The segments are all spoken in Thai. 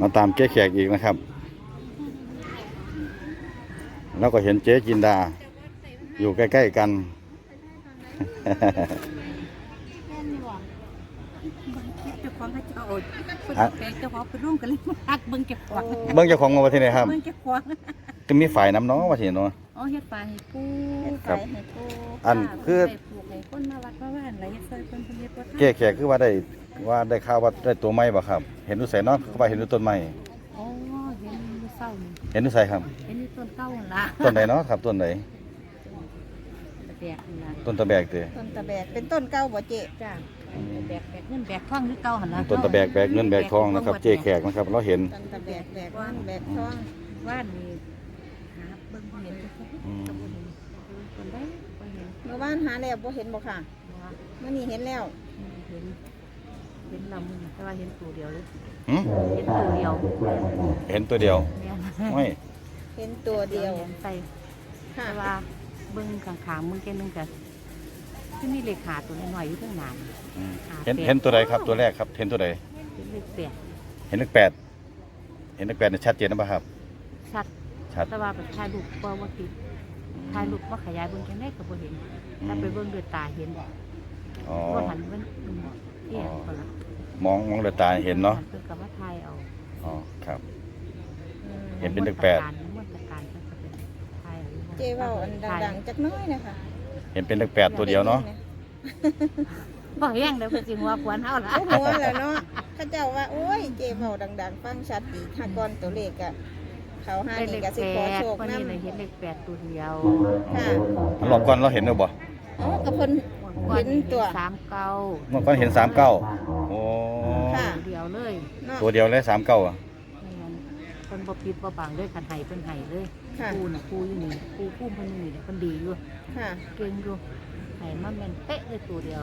มาตามเจ๊แขกอีกนะครับ แล้วก็เห็นเจ๊จินดา อยู่ใกล้ ๆ กันแม่นอยู่อะเจ้าของเขาเจ้าโอ้ยคนอะแปลกเจ้าของเป็นร่วมกันเลยฮักเบิ่งเก็บของเบิ้งเจ้าของมาที่ไหนครับเบิ่งเก็บของจะมีฝ่ายน้ำเน้องมาที่เนาะ อ๋อเฮ็ดปลาให้ปูครับไก่ให้ปูอันคือไปปลูกให้คนมาวัดมาว่านอะไรเฮ็ดซอยเพิ่นเพิ่นเฮ็ดบ่ทัน เจ๊แขกคือว่าได้ ว่าได้ข่าวว่าได้ตัวไม้บ่ครับ เห็นดูใส่เนาะเขาว่าเห็นดูต้นไม้อ๋อเห็นอยู่เศร้านี่เห็นดูใส่ครับเห็นอยู่ต้นเก้าหั่นล่ะต้นไหนเนาะครับต้นไหนแบกนี่ล่ะต้นตะแบกเตต้นตะแบกเป็นต้นเก่าบ่เจ๊จ้าแบกแบกเงินแบกทองหรือเก่าหั่นล่ะต้นตะแบกแบกเงินแบกทองนะครับ เจ๊แขกนะครับ เราเห็นต้นตะแบกแบกว่านแบกทองว่านนี่หาเบิ่งบ่เห็นจักคนอืมก็บ่เห็นคนได้บ่เห็นเมื่อวานหาแล้วบ่เห็นบ่ค่ะว่าเมื่อนี้เห็นแล้ว เห็น เห็นลำมึงแต่ว่าเห็นตัวเดียวเลยหืมเห็นตัวเดียวเห็นตัวเดียวเนี่ยไม่เห็นตัวเดียวห็นใส่ค่ะแต่ว่าเบิ้งข้างๆมึงแกนึงกันที่มีเลขาตัวน้อยๆอยู่ข้างหน้าอืมเห็นเห็นตัวใดครับตัวแรกครับ เห็นตัวใดเป็นเลขแปดเห็นเลขแปดเห็นเลขแปดเนี่ยชัดเจนนะป่ะครับ ชัดชัดแต่ว่าแบบถ่ายรูปว่าว่าติดถ่ายรูปว่าขยายเบิ้งแค่ไหนก็บ่เห็นถ้าไปเบิ้งด้วยตาเห็นอ๋อว่าหันเบิ้งเที่ยงคนละ มองมองด้วยตาเห็นเนาะหัเพิ่นกับว่าถ่ายเอาอ๋อครับอืมเห็นเป็นเลขแปดมนตการก็จะเป็นถ่ายเอาอยู่เจ๊เว้าอันดังๆจักหน้อยนะคะเห็นเป็นเลขแปดตัวเดียวเนาะบ่แห้งเดี๋ยวเพิ่นสิหัวควนเฮาล่ะ โอ้หัวแล้วเนาะเขาเจ้าว่าโอ้ยเจ๊เว้าดัง ๆ ฟังชัดดีถ้าก่อนตัวเลขอะเขาหาเป็นเลนี่ขก็สิแปขอดโชควันนํนี้เลยเห็นเลขแปดตัวเดียวค่ะรอบก่อนเราเห็นหรือเปล่าอ๋อกับเพิ่นเห็นตัว สามเก้าเมื่อก่อนเห็นสามเก้าโอ้ค่ะตัวเดี ยวเลยเนาะตัวเดียวเลยสามเก้าอะไม่งั้นเพิ่นบ่ปิดบ่บังเลยคันไห้เพิ่นไห้เลยค่ะ ปูน่ะปูอยู่นี่ปูปูเพิ่นอยู่นี่เพิ่นดีอยู่ค่ะ เก่งอยู่ไห้มาแม่นเป๊ะเลยตัวเดียว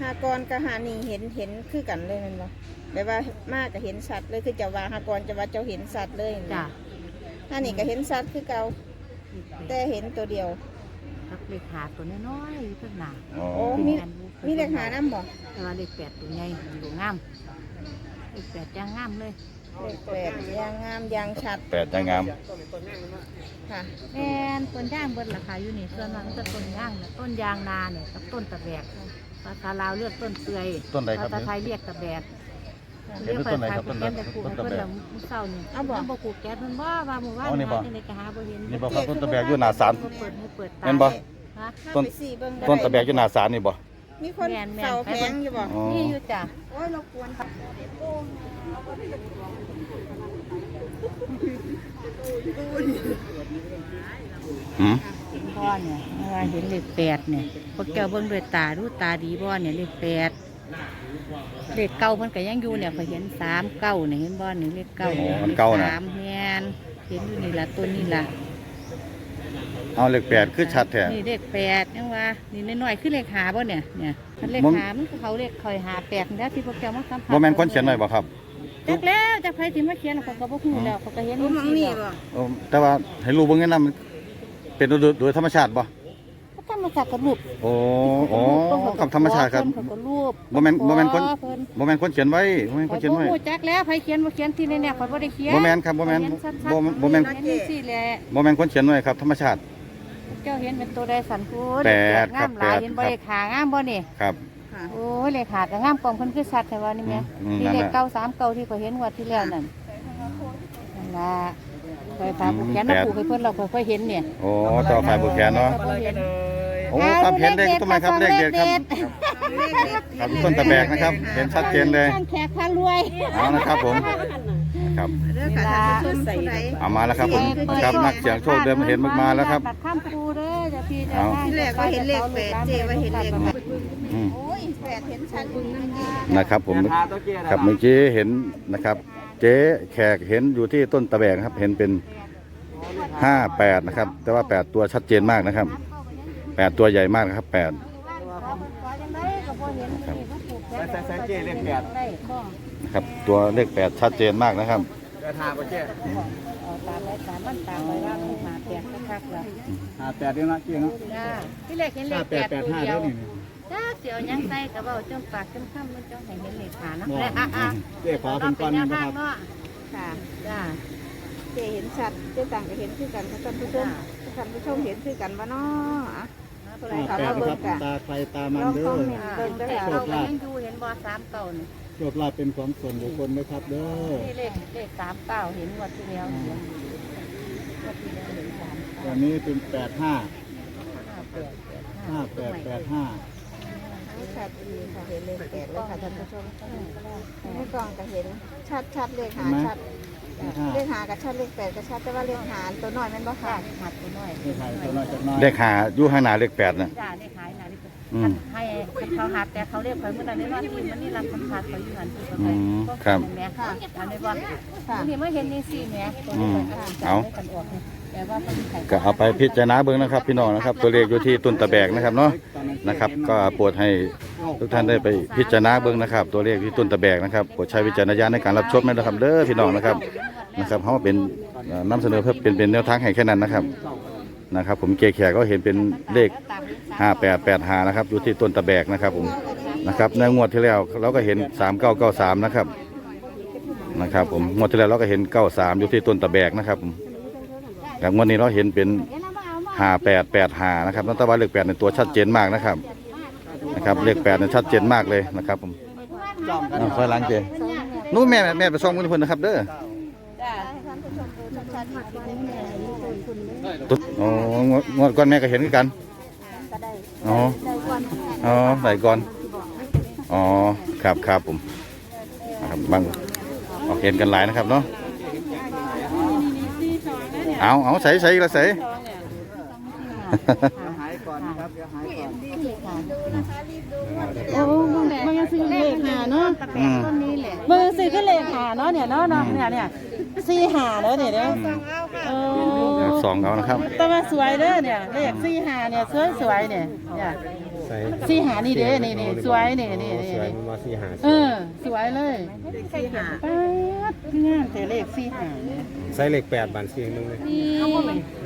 หากรกับหานี่เห็นเห็นคือกันเลยแมันบ่แบบว่ามากก็เห็นสัตว์เลยคือจะว่าหากรจะว่าเจ้าเห็นสัตว์เลยจ้ะหานี่ก็เห็นสัตว์คือเก่าเลขแปแต่ดเห็นตัวเดียวกับเลขหาตัวน้อยๆอยู่ข้างหน้าอ๋อโอ้มีมีเลขหาน้ำบ่แต่ว่าเลขแปดตัวใหญ่อยู่งามเลขแปดย่างงามเลย เลขแปดยางงามยางชัดแปดจะงาม ค่ะ แม่นต้นย่างเบิดราคาอยู่นี่ส่วนนั้นจะต้นย่างเนี่ยต้นยางนาเนี่ยกับต้นตะแบกภาษาลาวเรียกต้นเปื่อยต้นใดครับภาษาไทยเรียกตะแบกเห็นเป็นต้นไหนครับต้นเรียกไหนไปปลูกต้นให้ตะเพิ่นแบกละมื้อเช้านี่เอาบ่บ่ปลูกแก๊สมันบ่ว่าหมู่บ้านอ๋อนี่บ่ว่าจังได๋ก็หาบ่เห็นนี่บอกครับต้นตะแบกอยู่หน้าศาลเปิดให้เปิดตาแม่นบ่ฮะถ้าต้นไปสี่เบิ่งต้นตะแบกอยู่หน้าศาลนี่บ่มีคนแม่นแม่นเฝ้าแผงอยู่บ่อ๋อนี่อยู่จ้ะโอ้ยเรากวน หืมเห็นบ่เนี่ยว่าเห็นเลขแปดเนี่ยพวกแก้วเบิ่งด้วยตาดูตาดีบ่เนี่ยเลขแปดเลขเก้าเพิ่นก็ยังอยู่เนี่ยเขาเห็นสามเก้าเนี่ยเห็นบ่เนี่ยเลขเก้าอ๋ออันเก่าน่ะ สามแม่นเห็นอยู่นี่ล่ะต้นนี่ล่ะเอาเลขแปดคือชัดแท้ นี่เลขแปดยังว่านี่น้อยๆคือเลขหาบ่เนี่ยเนี่ยคันเลขบ่หามันคือเขาเลขคอยหาแปดแล้วที่พวกแก้วมาสัมผัสบ่แม่นคนเขียนไว้บ่ครับ จักแล้วจักไผสิมาเขียนเขาก็บ่ฮู้แล้วเขาก็เห็นโอ้มันมีแล้วบ่เออแต่ว่าให้รู้เบิ่งแนะนำมันเป็นโดยโดยธรรมชาติบ่ก็ธรรมชาติกับรูปโอ้โอ้กับธรรมชาติครับเขาก็รูปบ่แม่นบ่แม่นคนขอเพิ่นบ่แม่นคนเขียนไว้บ่แม่นคข้อนยเขียนบ่ไว้ฮู้จักแล้วไผเขียนบ่เขียนที่แน่ๆข่อยบ่ได้เขียนบ่แม่นครับบ่แม่นข้อยเห็ชัดๆบ่บ่แม่นเห็นจังซี่แหละบ่แม่นคนเขียนไว้ครับธรรมชาติ เจ้าเห็นเป็นตัวใดสันพูดแปดครังาบมหลายแปดเห็นบ่ครับเลขหางามบ่นี่ครับ ค่ะ โอ้ยเลขหาก็งามกล่องเพิ่นคือสัตว์แต่ว่านี่แม่อืมนี่นั่นเลแหขละ เก้าสามเก้าที่ข่อยเห็นงวดที่แล้วนั่นนั่นล่ะข่อยพาผู้แขนมาผูกให้เพิ่นเราข่อยเห็นเนี่ยโอ้ต่อฝ่ายบุกแขนเนาะข่อยเห็นโอ้ครับเห็นเลขต้นไม้ครับเลขเด็ดครับเลขเด็ดครับต้นตะแบกนะครับ เห็นชัดเจนเลยช่างแขกพารวย เอานะครับผมครับเด้อค่ะท่านผู้ชมผู้ใดเอามาแล้วครับผมครับนักเสียงโชคเดินมาเห็นมาแล้วครับ ตัดข้ามปูเด้อจะพี่จะเอาได้ที่แรกก็เห็นเลขแปดเจว่าเห็นเลขหกอืมโอ้ยแป ดเห็นชัดบึงนั่นเองนะครับผมครับเมื่อกี้เห็นนะครับ เจ๊แขกเห็นอยู่ที่ต้นตะแบกครับ เห็นเป็นห้าแปดนะครับ แต่ว่าแปดตัวชัดเจนมากนะครับแปดตัวใหญ่มากนะครับแปดใส่ใส่ใส่เจ้เลขแปดนะครับ ตัวเลขแปดชัดเจนมากนะครับ แปดห้าก็เจ้เอาตามไว้ตามมันตามไว้ว่าผู้มาแปดคักๆแล้วห้าแปดเด้อนะเจ้เนาะ จ้าที่แรกเห็นเลห้าขแปแปดดแปดตัวห้าเดียเด้อวนี่ จ้าเสียวยังใส่กระเป๋าจมปากจมคำมันจ้องให้เห็นเลขขานะบ่และอะอะเจ้ขอเป็นก้อนแนนึวงนะทาคงรับเนาะค่ะ จ้าเจเห็นชัดเจต่างก็เห็นคือกันค่ะท่านผู้ชมท่านผู้ชมเห็นคือกันบ่เนาะอะห้าแปดนะครับตาใครตามันเราเด้คออมเมนต์เบิ่งเด้อแต่ค่ะเราก็ยังอยู่เห็นบอสามเก่านี่โชคลาภเป็นของส่วนบุคคลนะครับเด้อที่เลขเลขสามเก้าเห็นงวันที่แล้วเห็นงวดที่แล้วเห็นสามตอเก้านนี้เป็นแปดห้าห้าแปดแปดห้า ชัดดีค่ะเห็นเลขแปดเลยค่ะท่านผู้ชมในกล่องก็เห็นชัดชัดเลขหาชัดเลขห้าเลขหากับชัดเลขแปดก็ชัดแต่ว่าเลขหารตัวน้อยแมันบ่ค่ะค่ะหัดตัวน้อยเลขหายตัวน้อยจากน้อยเลขหาอยู่ข้างหน้าเลขแปดนะจ้าเลขขายนะนี่ อืม ให้เขาหัดแต่เขาเรียกเขาเมื่อนั้นในวันที่มันนี่รับคำขาดเขาอยู่หันที่เขาอืไปมครับแม่ค่ะอันนี้ว่าค่ะนี่ไม่เห็นนี่สิแม่ตัวอืนี้มมันเอากันออกแต่ว่าเขาขายก็เอาไปพิจารณาเบิ่งนะครับ พี่น้องนะครับ ตัวเลขอยู่ที่ต้นตะแบกนะครับเนาะนะครับก็โปรดให้ทุกท่านได้ไปพิจารณาเบิ่งนะครับ ตัวเลขที่ต้นตะแบกนะครับโปรดใช้วิจารณญาณในการรับชมนะครับเด้อพี่น้องนะครับนะครับเขาเป็นเอ่อนำเสนอเพื่อเป็นเป็นแนวทางให้แค่นั้นนะครับ นะครับ ผมเกแขกก็เห็นเป็นเลข5885นะครับอยู่ที่ต้นตะแบกนะครับ ผมนะครับในงวดที่แล้วเราก็เห็น3993นะครับนะครับ ผมงวดที่แล้วเราก็เห็น93อยู่ที่ต้นตะแบกนะครับผมอย่างงวดนี้เราเห็นเป็น5885นะครับนัตวันเลข8ในตัวชัดเจนมากนะครับนะครับเลข8เนี่ยชัดเจนมากเลยนะครับ ผมจ้องกันอ่าคอยล้างเจนู้นแม่แม่ไปส่องมือเพิ่นนะครับ เด้อ ตุ๊ดอ๋องวดงวดก่อนแม่ก็เห็นคือกัน ก็ได้อ๋อ ได้ก่อนอ๋อใส่ก่อน อ๋อ ครับครับผมนะครับบางเอาเห็นกันหลายนะครับเนาะ เอาเอาใส่ใส่ละใส่ หายก่อนนะครับเดี๋ยวหายก่อนโอ้มันยังซื้อเลขหาเนาะอืมต้นนี้แหละมันซื้อก็เลขหาเนาะเนี่ยเนาะเนาะเนี่ยเนี่ยสี่หาเนาะเนี่ยเด้อเออ สองเอานะครับ แต่ว่าสวยเด้อเนี่ยเลขสี่ห้าเนี่ยสวยสวยๆเนี่ยเนี่ย สี่หานี่เด้นี่นี่สวยนี่นี่นี่นี่เออสวยเลยสี่หาป๊าดงามแต่เลขสี่หาเนี่ยใส่เลขแปดบานสี่นึงเลยนี่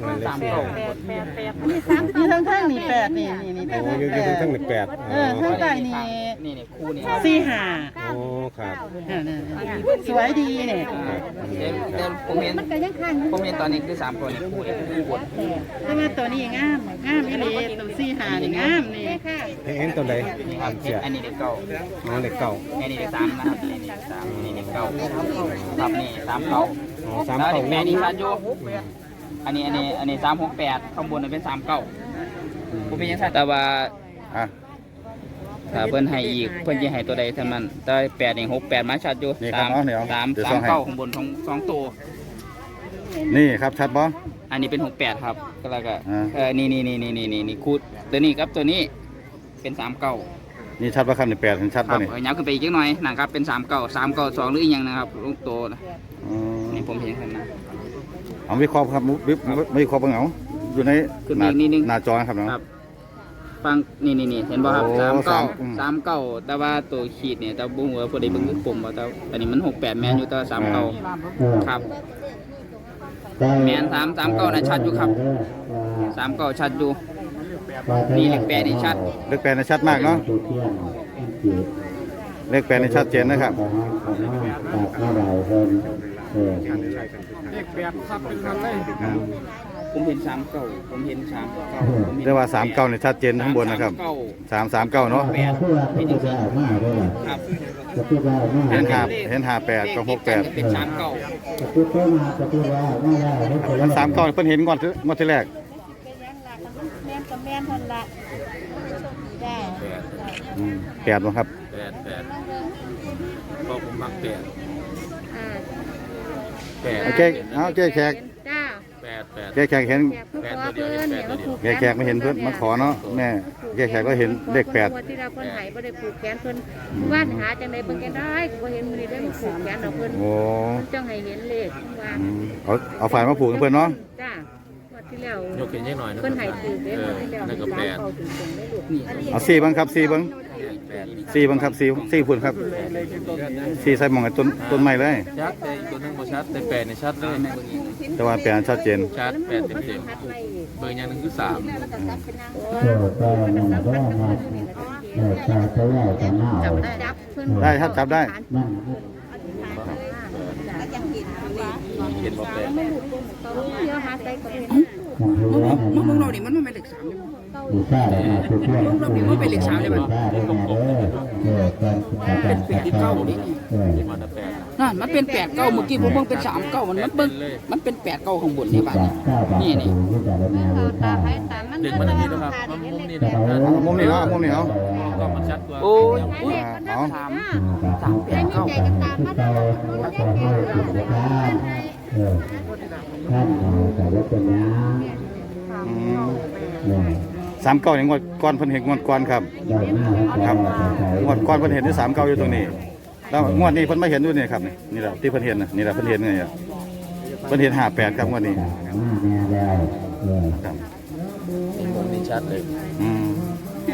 มันเลขสี่ห้าแปดแปดแปดนี่สามนี่ทั้งทั้งนี่แปดนี่นี่นี่โอ้ทั้งยอยู่แปอยู่ดทั้งเลขแปดเออทั้งใต้นี่นี่นี่คู่นี้สี่หาโอ้ครับเนี่ยเนี่ยสวยดีเนี่ยครับเดี๋ยวเดี๋ยวผมเห็นมันก็ยังข้างผมเห็นตอนนี้คือสามตัวนี้คู่เอ็กคู่บนแต่ว่าตัวนี้งามงามอีหลีตัวสี่หานี่งามนี่เห็นตัวใดนี่ครับเสียอันนี้เด็กเก้าอ๋อเลขเก้าอันนี้เด็กสามนะครับอันนี้เด็กสามอันนี้เด็กเก้าครับนี่สามเก้าอ๋อสามแล้วเก้าเด็กแปดนี่ชัดอยู่อันนี้อันนี้อันนี้สามหกแปดข้างบนเป็นสามเก้าผมเป็นยังไงแต่ว่าอะถ้าเพิ่นให้อีกเพิ่นจะให้ตัวใดเท่านั้นแต่แปดนี่หกแปดมาชัดอยู่นี่ครับสามเอาเดี๋ยวสามเดี๋ยวสาส่มงให้เก้าข้างบนของสองตัวนี่ครับชัดบ่อันนี้เป็นหกแปดครับก็แล้วก็อ่าเออนี่นี่นี่นี่นี่นี่นี่คูดตัวนี้กับตัวนี้ เป็นสามเก้านี่ชัดบ่ครับนี่แปดเห็นชัดคบ่รับนี่เออย้ำขึ้นไปอีกจักหน่อยนะครับเป็นสามเก้าสามเก้าสองหรืออีกอย่างนะครับลูกโตนะอืมนี่ผมเห็นขนาดเอาวิเคราะห์ครับวิไม่วิเคราะห์เบิ่งเอาอยู่ในขึ้นหไปน้าอีกนิดนึง หน้าจอนะครับเนาะ ครับ ฟังนี่นี่นี่เห็นป่ะครับโอ้สามเก้าสามอืม สามเก้าแต่ว่าตัวขีดเนี่ยแต่บุ้งว่าพอดีเบิ่งคือปุ่มว่าแต่อันนี้มันหกแปดแมนอยู่แต่สามเก้าครับ แมนสามสามเก้านะชัดอยู่ครับสามเก้าชัดอยู่ นี่เลขแปดนี่ชัดเลขแปดนี่ชัดมากเนาะเลขแปดนี่ชัดเจนนะครับเลขแปดครับเป็นกันเลยผมเห็นสามเก้าผมเห็นสามเก้าผมห็นเรียกว่าสามเก้านี่ชัดเจนข้างบนนะครับสามเก้าสามสามเก้าเนาะแปดเห็นจริงๆครับเห็นหาเห็นหาแปดกับหกแปดเป็นสามเก้ามันสามเก้าเพิ่นเห็นก่อนงวดที่แรก แม่นกับแม่นคนละจ้า อืมแปดบ่ครับแปดแปดพอผมมักแปดอ่าแปดโอเคเอาเจ๊แขกจ้าแปดแปดเจ๊แขกเห็นแขกเพื่อขอเพิ่นเนี่ยมาผูกเจ๊แขกไม่เห็นเพิ่นมาขอเนาะแม่เจ๊แขกก็เห็นเลขแปดงวที่เราเพิ่นให้บ่ได้ผูกแขนเพิ่นว่านหาจังไดเพิ่นก็ได้บ่เห็นมื้อนี้ได้มาผูกแขนเอาเพิ่นโอ้เพิ่นจังให้เห็นเลขว่าอืมเอาเอาฝ่ายมาผูกให้เพิ่นเนาะจ้าที่แล้วยกเห็นยังหน่อยนะเพิ่นให้ถือเด้เอออที่แล้วนั่นก็แปดเข้าถึงตรงได้ลูกนี่เอาสี่เบังครับสี่เบังแปด สี่เบังครับสี่สี่พุ่นครับสี่ใส่หมองไอ้ต้นต้นไม้เลย ชัดเลยตัวนึงบ่ชัดแต่แปดเนี่ยชัดเลยแต่ว่าแปลนชัดเจนชัดแปดเต็มเต็มเบอร์อย่างหนึงคือสามจับได้จับเพิ่นได้ครับจับได้เห็นบ่แปดเดี๋ยวหาใส่ก่อนมึงมึงเราดิมันไม่เป็นเหล็กสามเลย มึงเราดิมันเป็นเหล็กสามเลยมันเป็นแปดเก้าดิเห็นมาแต่แปดนั่นมันเป็นแปดเก้าเมื่อกี้ผมเบิ่งเป็นสามเก้ามันมันเบิ่งมันเป็นแปดเก้าข้างบนนี่บ้านนี่นี่ตาให้ตามันเด็กมันอันนี้นะครับมันมุมนี้นะเอามุมนี้เอามุมนี้เอาก็มันชัดกว่าโอ้ยอุ้ยอ่าเอาสามสามแปดเก้า สามเก้าอย่างงวดก้อนเพิ่นเห็นงวดก้อนครับครับงวดก้อนเพิ่นเห็นที่สามเก้าอยู่ตรงนี้แล้วงวดนี้เพิ่นมาเห็นอยู่นี่ครับนี่นี่แหละที่เพิ่นเห็นน่ะนี่แหละเพิ่นเห็นนี่ครับเพิ่นเห็นห้าแปดครับงวดนี้ครับตัวนี้ชัดเลยอืมเ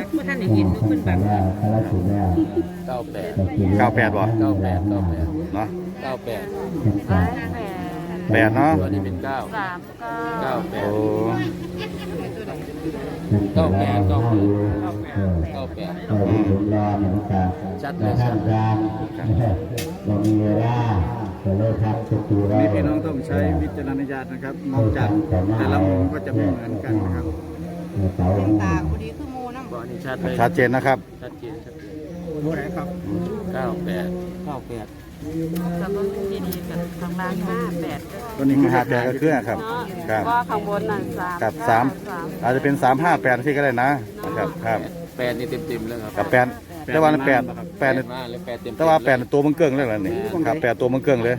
ก้าแปดเก้าแปดบ่เก้าแปดเก้าแปดเนาะเก้าแปดแปดเนาะตัวนี้เป็นเก้าเก้าแป โอ้ดเก้าแปดเก้าแปดเก้าแปดอืมชัดเลยชัดนี่พี่น้องต้องใช้วิจารณญาณนะครับนอกจากแต่ละมุมก็จะไม่เหมือนกันนะครับตัวนี้ชัดเลยชัดเจนนะครับชัดเจนชัดเจนตัวไหนครับเก้าแปดเก้าแปด กับรถที่ดีกับทางล่างห้าแปดตัวนี้คือห้าแปดก็คือครับ ครับ ก็ข้างบนนั่นสามกับสามอาจจะเป็นสามห้าแปดที่ก็ได้นะนะครับครับแปดนี่เต็มเต็มๆเลยครับกับแปดแต่ว่าแปดแปดมาเลยแปดเต็มๆแต่ว่าแปดตัวมันเกิ้งเลยล่ะนี่ครับแปดตัวมันเกิ้งเลย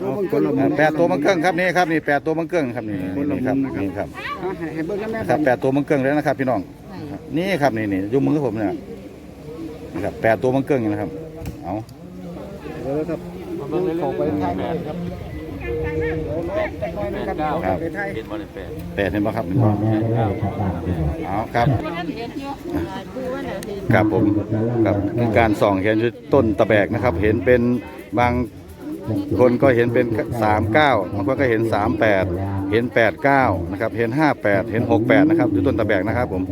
ตัวบางคนละมุมแปดตัวมันเกิ้งครับนี่ครับนี่แปดตัวมันเกิ้งครับนี่นี่ครับนี่ครับเอาให้ให้เบิ่งกันแม่นะคครัรับบแปดตัวมันเกิ้งเลยนะครับ พี่น้อง นี่ครับนี่นี่ยุ่มือผมเนี่ยนะครับแปดตัวมันเกิ้งนะครับ เอาเดี๋ยวครับมาเบิ่งเลยเขาไปทางแปดครับแปดเก้าครับเห็นบ่เลยแปดแปดเห็นป่ะครับเห็นป่ะแปดเก้าเอาครับครับผมครับคือการส่องเห็นที่ต้นตะแบกนะครับ เห็นเป็นบางคนก็เห็นเป็นสามเก้าบางคนก็เห็นสามแปดเห็นแปดเก้านะครับ เห็นห้าแปดเห็นหกแปดนะครับที่ต้นตะแบกนะครับผม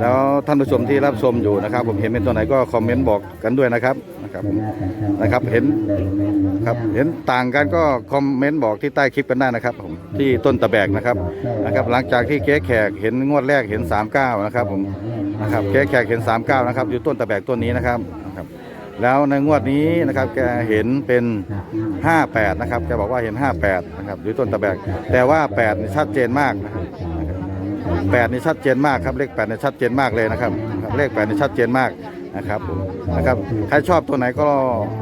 แล้วท่านผู้ชมที่รับชมอยู่นะครับ ผมเห็นเป็นตัวไหนก็คอมเมนต์บอกกันด้วยนะครับนะ ครับนะครับเห็นครับเห็นต่างกันก็คอมเมนต์บอกที่ใต้คลิปกันได้นะครับผมที่ต้นตะแบกนะครับนะครับหลังจากที่เก๊แขกเห็นงวดแรกเห็น 39 นะครับผมนะครับเก๊แขกเห็น 39 นะครับ อยู่ต้นตะแบกต้นนี้นะครับนะครับแล้วในงวดนี้นะครับแกเห็นเป็น 58 นะครับแกบอกว่าเห็น 58 นะครับอยู่ต้นตะแบก แต่ว่า8นี่ชัดเจนมากนะครับแปดนี่ชัดเจนมากครับเลข8นี่ชัดเจนมากเลยนะครับนะครับเลข8นี่ชัดเจนมาก นะครับผมนะครับใครชอบตัวไหนก็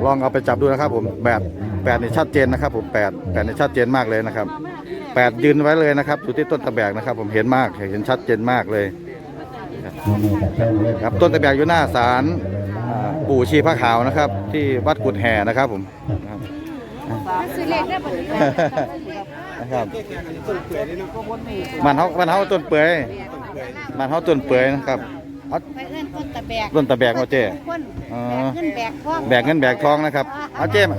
ลองเอาไปจับดูนะครับผม8 8นี่ชัดเจนนะครับผม8 8นี่ชัดเจนมากเลยนะครับ8ยืนไว้เลยนะครับอยู่ที่ต้นตะแบกนะครับ ผมเห็นมากเห็นชัดเจนมากเลยครับต้นตะแบกอยู่หน้าศาลอ่าปู่ชีพระขาวนะครับ ที่วัดกุดแห่นะครับผมนะครับซื้อเลขได้บ่นี้นะครับมันเฮามันเฮาต้นเปื่อยมันเฮาต้นเปื่อยนะครับ เอา ไปเอื้อนต้นตะแบกต้นตะแบกเอาเจ้คนอ๋อ แบกเงินแบกทองแบกเงินแบกทองนะครับ เอาเจ้มา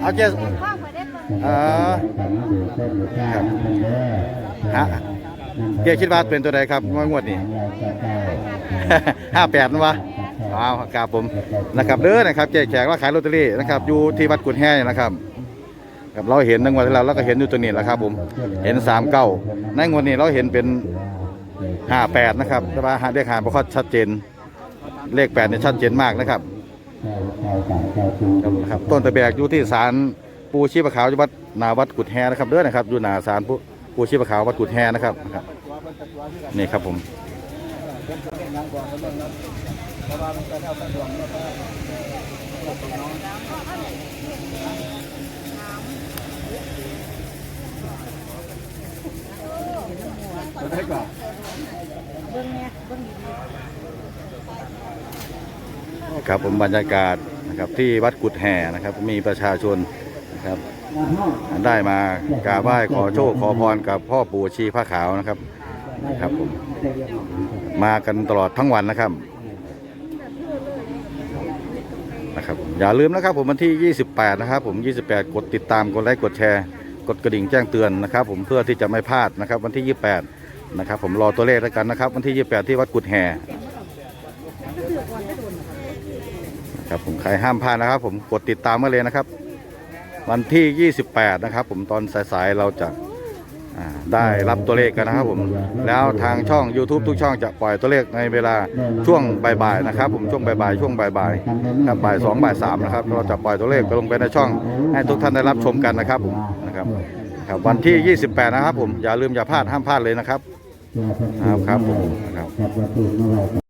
เอาเจ้ทองไปได้ต้นเออครับฮะเจ้คิดว่าเป็นตัวใดครับงวดงวดนี้ ห้าแปดนะวะอ้าวครับผมนะครับเด้อนะครับเจ๊แขกว่าขายลอตเตอรี่นะครับอยู่ที่วัดกุดแห่นะครับครับเราเห็นในงวดที่แล้วเราก็เห็นอยู่ตัวนี้แหละครับผมเห็นสามเก้าในงวดนี้เราเห็นเป็น ห้าแปดนะครับแต่ว่าเลขหาบ่ค่อยชัดเจน เลขแปดเนี่ยชัดเจนมากนะครับครับต้นตะแบกอยู่ที่ศาลปูชีพขาวจังหวัดนาวัดกุดแฮนะครับเด้อนะครับอยู่หนาศาลปูปูชีพขาววัดกุดแฮนะครับนะครับ นี่ครับผม ครับผมบรรยากาศนะครับที่วัดกุดแห่นะครับ มีประชาชนนะครับ ได้มากราบไหว้ขอโชคขอพรกับพ่อปู่ชีพระขาวนะครับนะครับผมมากันตลอดทั้งวันนะครับนะครับ อย่าลืมนะครับผมวันที่ 28 นะครับ ผม 28 กดติดตามกดไลค์กดแชร์กดกระดิ่งแจ้งเตือนนะครับ ผมเพื่อที่จะไม่พลาดนะครับ วันที่ 28 นะครับ ผมรอตัวเลขแล้วกันนะครับ วันที่ 28 ที่วัดกุดแห่นะ ครับผมใครห้ามพลาดนะครับ ผมกดติดตามมาเลยนะครับ วันที่ 28 นะครับ ผมตอนสายๆเราจะได้รับตัวเลขกันนะครับ ผมแล้วทางช่อง YouTube ทุกช่องจะปล่อยตัวเลขในเวลาช่วงบ่ายๆนะครับ ผมช่วงบ่ายๆช่วงบ่ายๆครับบ่ายสองบ่ายสามนะครับเราจะปล่อยตัวเลขไปลงไปในช่องให้ทุกท่านได้รับชมกันนะครับผมนะครับครับวันที่ 28 นะครับ ผมอย่าลืมอย่าพลาดห้ามพลาดเลยนะครับครับครับผมนะครับ